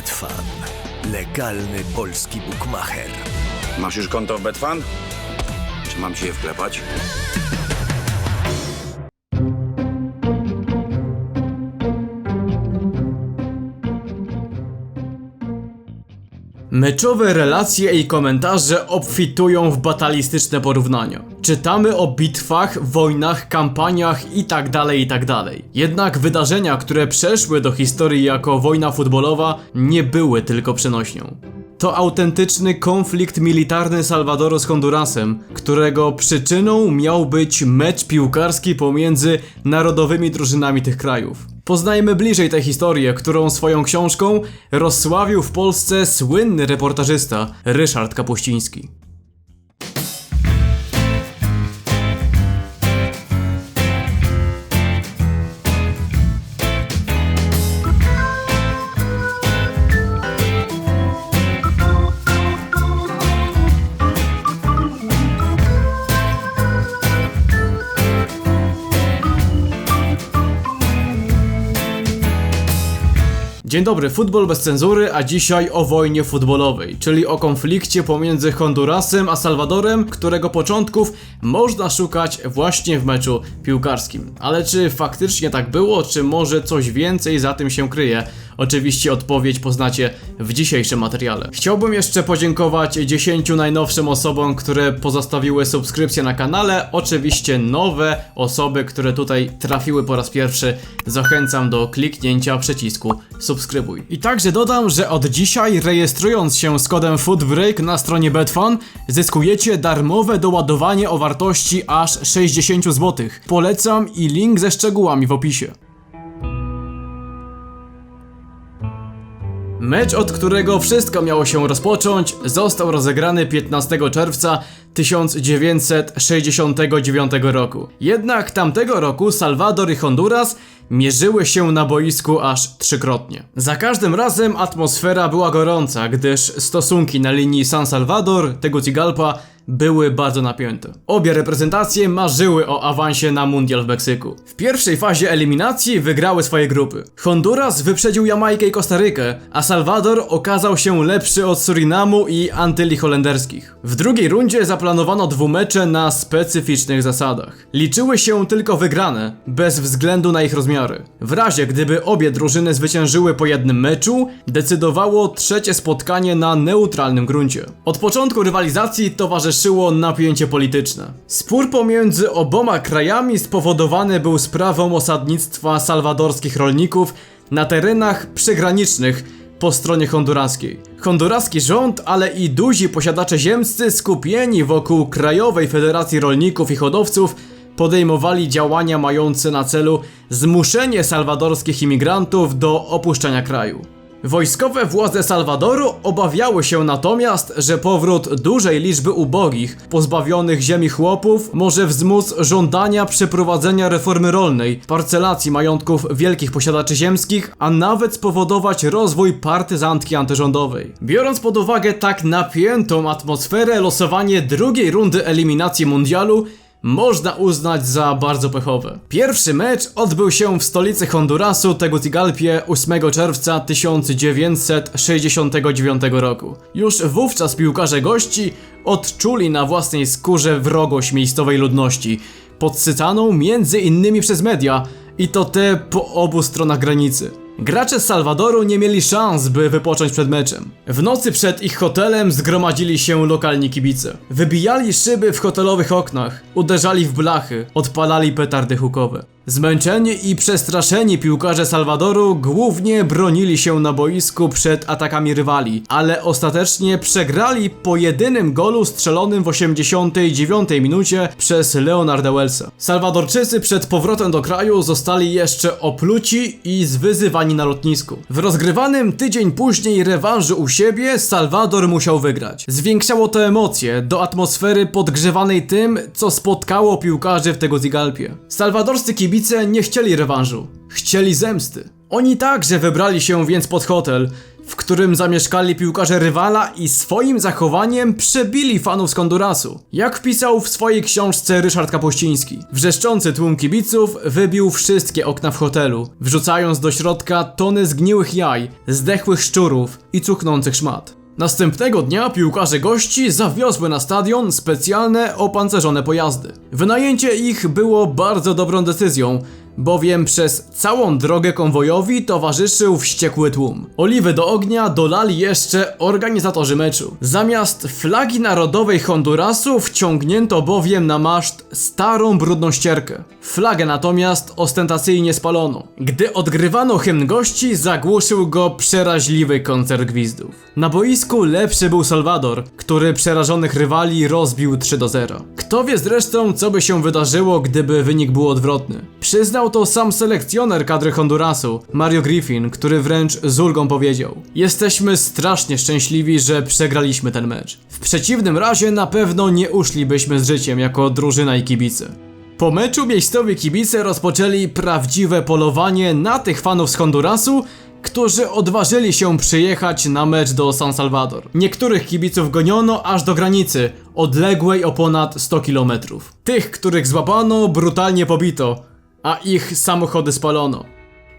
Betfan. Legalny polski bukmacher. Masz już konto w Betfan? Czy mam ci je wklepać? Meczowe relacje i komentarze obfitują w batalistyczne porównania. Czytamy o bitwach, wojnach, kampaniach itd. itd. Jednak wydarzenia, które przeszły do historii jako wojna futbolowa, nie były tylko przenośnią. To autentyczny konflikt militarny Salwadoru z Hondurasem, którego przyczyną miał być mecz piłkarski pomiędzy narodowymi drużynami tych krajów. Poznajmy bliżej tę historię, którą swoją książką rozsławił w Polsce słynny reportażysta Ryszard Kapuściński. Dzień dobry, futbol bez cenzury, a dzisiaj o wojnie futbolowej, czyli o konflikcie pomiędzy Hondurasem a Salwadorem, którego początków można szukać właśnie w meczu piłkarskim. Ale czy faktycznie tak było, czy może coś więcej za tym się kryje? Oczywiście odpowiedź poznacie w dzisiejszym materiale. Chciałbym jeszcze podziękować 10 najnowszym osobom, które pozostawiły subskrypcję na kanale. Oczywiście nowe osoby, które tutaj trafiły po raz pierwszy, zachęcam do kliknięcia przycisku subskrybuj. I także dodam, że od dzisiaj rejestrując się z kodem FOODBREAK na stronie Betfan, zyskujecie darmowe doładowanie o wartości aż 60 zł. Polecam i link ze szczegółami w opisie. Mecz, od którego wszystko miało się rozpocząć, został rozegrany 15 czerwca 1969 roku. Jednak tamtego roku Salwador i Honduras mierzyły się na boisku aż trzykrotnie. Za każdym razem atmosfera była gorąca, gdyż stosunki na linii San Salvador, Tegucigalpa były bardzo napięte. Obie reprezentacje marzyły o awansie na mundial w Meksyku. W pierwszej fazie eliminacji wygrały swoje grupy. Honduras wyprzedził Jamajkę i Kostarykę, a Salwador okazał się lepszy od Surinamu i Antyli Holenderskich. W drugiej rundzie zaplanowano dwumecze na specyficznych zasadach. Liczyły się tylko wygrane, bez względu na ich rozmiary. W razie gdyby obie drużyny zwyciężyły po jednym meczu, decydowało trzecie spotkanie na neutralnym gruncie. Od początku rywalizacji towarzyszyło napięcie polityczne. Spór pomiędzy oboma krajami spowodowany był sprawą osadnictwa salwadorskich rolników na terenach przygranicznych po stronie honduraskiej. Honduraski rząd, ale i duzi posiadacze ziemscy skupieni wokół Krajowej Federacji Rolników i Hodowców podejmowali działania mające na celu zmuszenie salwadorskich imigrantów do opuszczenia kraju. Wojskowe władze Salwadoru obawiały się natomiast, że powrót dużej liczby ubogich, pozbawionych ziemi chłopów może wzmóc żądania przeprowadzenia reformy rolnej, parcelacji majątków wielkich posiadaczy ziemskich, a nawet spowodować rozwój partyzantki antyrządowej. Biorąc pod uwagę tak napiętą atmosferę, losowanie drugiej rundy eliminacji mundialu można uznać za bardzo pechowe. Pierwszy mecz odbył się w stolicy Hondurasu, Tegucigalpie 8 czerwca 1969 roku. Już wówczas piłkarze gości odczuli na własnej skórze wrogość miejscowej ludności, podsycaną między innymi przez media i to te po obu stronach granicy. Gracze z Salwadoru nie mieli szans, by wypocząć przed meczem. W nocy przed ich hotelem zgromadzili się lokalni kibice. Wybijali szyby w hotelowych oknach, uderzali w blachy, odpalali petardy hukowe. Zmęczeni i przestraszeni piłkarze Salwadoru głównie bronili się na boisku przed atakami rywali, ale ostatecznie przegrali po jedynym golu strzelonym w 89 minucie przez Leonarda Wellsa. Salwadorczycy przed powrotem do kraju zostali jeszcze opluci i zwyzywani na lotnisku. W rozgrywanym tydzień później rewanżu u siebie Salwador musiał wygrać. Zwiększało to emocje do atmosfery podgrzewanej tym, co spotkało piłkarzy w Tegucigalpie. Salwadorscy kibice nie chcieli rewanżu, chcieli zemsty. Oni także wybrali się więc pod hotel, w którym zamieszkali piłkarze rywala i swoim zachowaniem przebili fanów z Hondurasu. Jak wpisał w swojej książce Ryszard Kapuściński, wrzeszczący tłum kibiców wybił wszystkie okna w hotelu, wrzucając do środka tony zgniłych jaj, zdechłych szczurów i cuchnących szmat. Następnego dnia piłkarze gości zawiozły na stadion specjalne opancerzone pojazdy. Wynajęcie ich było bardzo dobrą decyzją, bowiem przez całą drogę konwojowi towarzyszył wściekły tłum. Oliwy do ognia dolali jeszcze organizatorzy meczu. Zamiast flagi narodowej Hondurasu wciągnięto bowiem na maszt starą brudną ścierkę. Flagę natomiast ostentacyjnie spalono. Gdy odgrywano hymn gości, zagłuszył go przeraźliwy koncert gwizdów. Na boisku lepszy był Salwador, który przerażonych rywali rozbił 3 do 0. Kto wie zresztą, co by się wydarzyło, gdyby wynik był odwrotny. Przyznał to sam selekcjoner kadry Hondurasu, Mario Griffin, który wręcz z ulgą powiedział: Jesteśmy strasznie szczęśliwi, że przegraliśmy ten mecz. W przeciwnym razie na pewno nie uszlibyśmy z życiem jako drużyna i kibice. Po meczu miejscowi kibice rozpoczęli prawdziwe polowanie na tych fanów z Hondurasu, którzy odważyli się przyjechać na mecz do San Salvador. Niektórych kibiców goniono aż do granicy, odległej o ponad 100 km. Tych, których złapano, brutalnie pobito, a ich samochody spalono.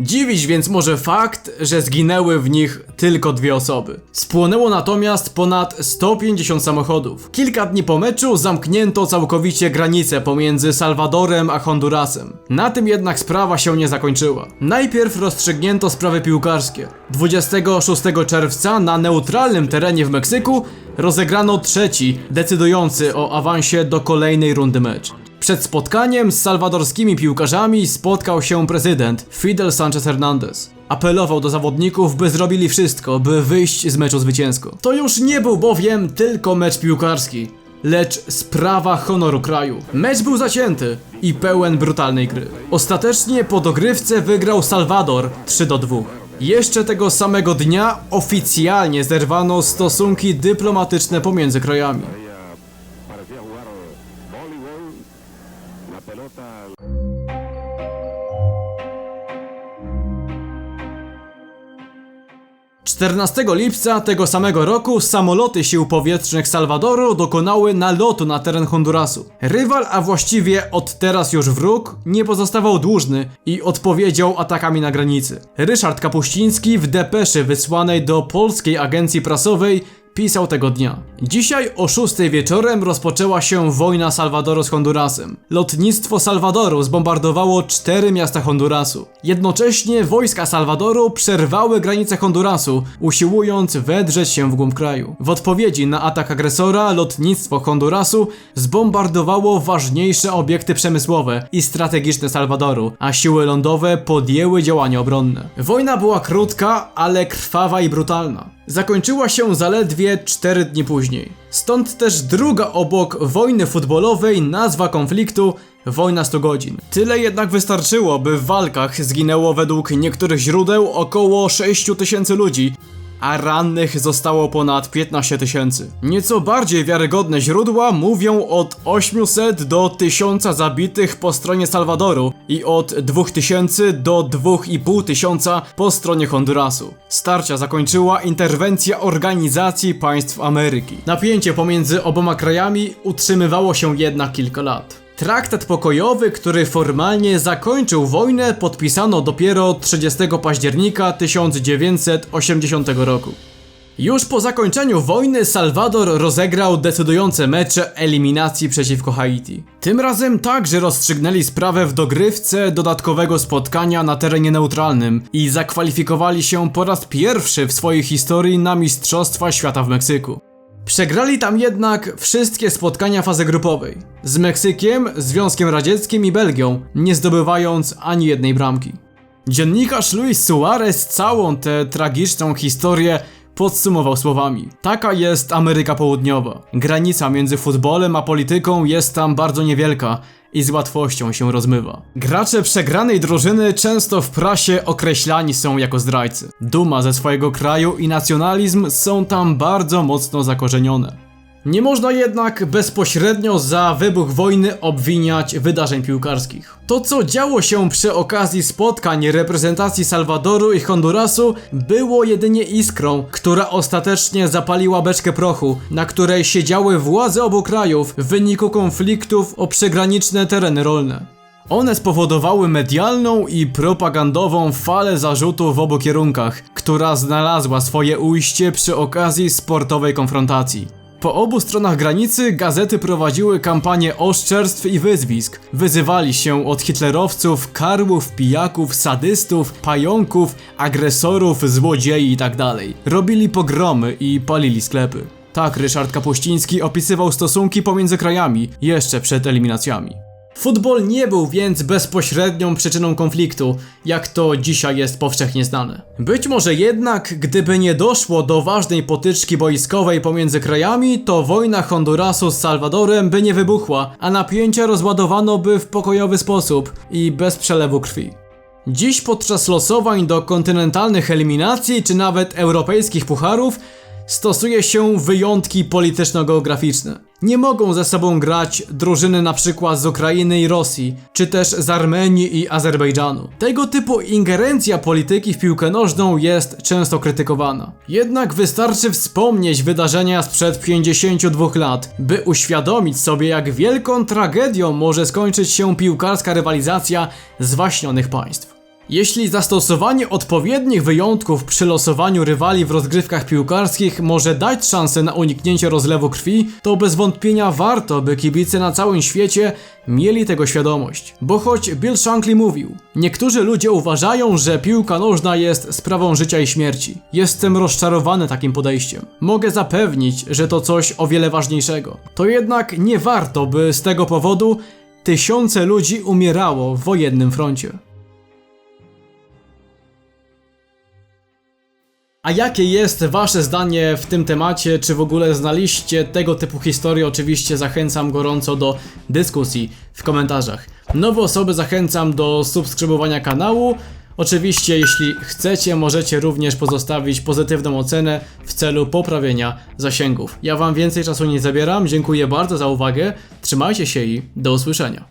Dziwić więc może fakt, że zginęły w nich tylko dwie osoby. Spłonęło natomiast ponad 150 samochodów. Kilka dni po meczu zamknięto całkowicie granicę pomiędzy Salwadorem a Hondurasem. Na tym jednak sprawa się nie zakończyła. Najpierw rozstrzygnięto sprawy piłkarskie. 26 czerwca na neutralnym terenie w Meksyku rozegrano trzeci, decydujący o awansie do kolejnej rundy mecz. Przed spotkaniem z salwadorskimi piłkarzami spotkał się prezydent Fidel Sanchez Hernandez. Apelował do zawodników, by zrobili wszystko, by wyjść z meczu zwycięsko. To już nie był bowiem tylko mecz piłkarski, lecz sprawa honoru kraju. Mecz był zacięty i pełen brutalnej gry. Ostatecznie po dogrywce wygrał Salwador 3 do 2. Jeszcze tego samego dnia oficjalnie zerwano stosunki dyplomatyczne pomiędzy krajami. 14 lipca tego samego roku samoloty sił powietrznych Salwadoru dokonały nalotu na teren Hondurasu. Rywal, a właściwie od teraz już wróg, nie pozostawał dłużny i odpowiedział atakami na granicy. Ryszard Kapuściński w depeszy wysłanej do polskiej agencji prasowej pisał tego dnia. Dzisiaj o 6 wieczorem rozpoczęła się wojna Salwadoru z Hondurasem. Lotnictwo Salwadoru zbombardowało cztery miasta Hondurasu. Jednocześnie wojska Salwadoru przerwały granice Hondurasu, usiłując wedrzeć się w głąb kraju. W odpowiedzi na atak agresora lotnictwo Hondurasu zbombardowało ważniejsze obiekty przemysłowe i strategiczne Salwadoru, a siły lądowe podjęły działania obronne. Wojna była krótka, ale krwawa i brutalna. Zakończyła się zaledwie 4 dni później. Stąd też druga obok wojny futbolowej nazwa konfliktu Wojna 100 godzin. Tyle jednak wystarczyło, by w walkach zginęło według niektórych źródeł około 6 tysięcy ludzi, a rannych zostało ponad 15 tysięcy. Nieco bardziej wiarygodne źródła mówią od 800 do 1000 zabitych po stronie Salwadoru i od 2000 do 2500 tysiąca po stronie Hondurasu. Starcia zakończyła interwencja Organizacji Państw Ameryki. Napięcie pomiędzy oboma krajami utrzymywało się jednak kilka lat. Traktat pokojowy, który formalnie zakończył wojnę, podpisano dopiero 30 października 1980 roku. Już po zakończeniu wojny Salwador rozegrał decydujące mecze eliminacji przeciwko Haiti. Tym razem także rozstrzygnęli sprawę w dogrywce dodatkowego spotkania na terenie neutralnym i zakwalifikowali się po raz pierwszy w swojej historii na Mistrzostwa Świata w Meksyku. Przegrali tam jednak wszystkie spotkania fazy grupowej. Z Meksykiem, Związkiem Radzieckim i Belgią, nie zdobywając ani jednej bramki. Dziennikarz Luis Suarez całą tę tragiczną historię podsumował słowami: Taka jest Ameryka Południowa. Granica między futbolem a polityką jest tam bardzo niewielka i z łatwością się rozmywa. Gracze przegranej drużyny często w prasie określani są jako zdrajcy. Duma ze swojego kraju i nacjonalizm są tam bardzo mocno zakorzenione. Nie można jednak bezpośrednio za wybuch wojny obwiniać wydarzeń piłkarskich. To, co działo się przy okazji spotkań reprezentacji Salwadoru i Hondurasu, było jedynie iskrą, która ostatecznie zapaliła beczkę prochu, na której siedziały władze obu krajów w wyniku konfliktów o przygraniczne tereny rolne. One spowodowały medialną i propagandową falę zarzutów w obu kierunkach, która znalazła swoje ujście przy okazji sportowej konfrontacji. Po obu stronach granicy gazety prowadziły kampanię oszczerstw i wyzwisk. Wyzywali się od hitlerowców, karłów, pijaków, sadystów, pająków, agresorów, złodziei itd. Robili pogromy i palili sklepy. Tak Ryszard Kapuściński opisywał stosunki pomiędzy krajami jeszcze przed eliminacjami. Futbol nie był więc bezpośrednią przyczyną konfliktu, jak to dzisiaj jest powszechnie znane. Być może jednak, gdyby nie doszło do ważnej potyczki boiskowej pomiędzy krajami, to wojna Hondurasu z Salwadorem by nie wybuchła, a napięcia rozładowano by w pokojowy sposób i bez przelewu krwi. Dziś podczas losowań do kontynentalnych eliminacji czy nawet europejskich pucharów stosuje się wyjątki polityczno-geograficzne. Nie mogą ze sobą grać drużyny na przykład z Ukrainy i Rosji, czy też z Armenii i Azerbejdżanu. Tego typu ingerencja polityki w piłkę nożną jest często krytykowana. Jednak wystarczy wspomnieć wydarzenia sprzed 52 lat, by uświadomić sobie jak wielką tragedią może skończyć się piłkarska rywalizacja zwaśnionych państw. Jeśli zastosowanie odpowiednich wyjątków przy losowaniu rywali w rozgrywkach piłkarskich może dać szansę na uniknięcie rozlewu krwi, to bez wątpienia warto, by kibice na całym świecie mieli tego świadomość. Bo choć Bill Shankly mówił, niektórzy ludzie uważają, że piłka nożna jest sprawą życia i śmierci. Jestem rozczarowany takim podejściem. Mogę zapewnić, że to coś o wiele ważniejszego. To jednak nie warto, by z tego powodu tysiące ludzi umierało w wojennym froncie. A jakie jest Wasze zdanie w tym temacie? Czy w ogóle znaliście tego typu historie? Oczywiście zachęcam gorąco do dyskusji w komentarzach. Nowe osoby zachęcam do subskrybowania kanału. Oczywiście, jeśli chcecie, możecie również pozostawić pozytywną ocenę w celu poprawienia zasięgów. Ja Wam więcej czasu nie zabieram. Dziękuję bardzo za uwagę. Trzymajcie się i do usłyszenia.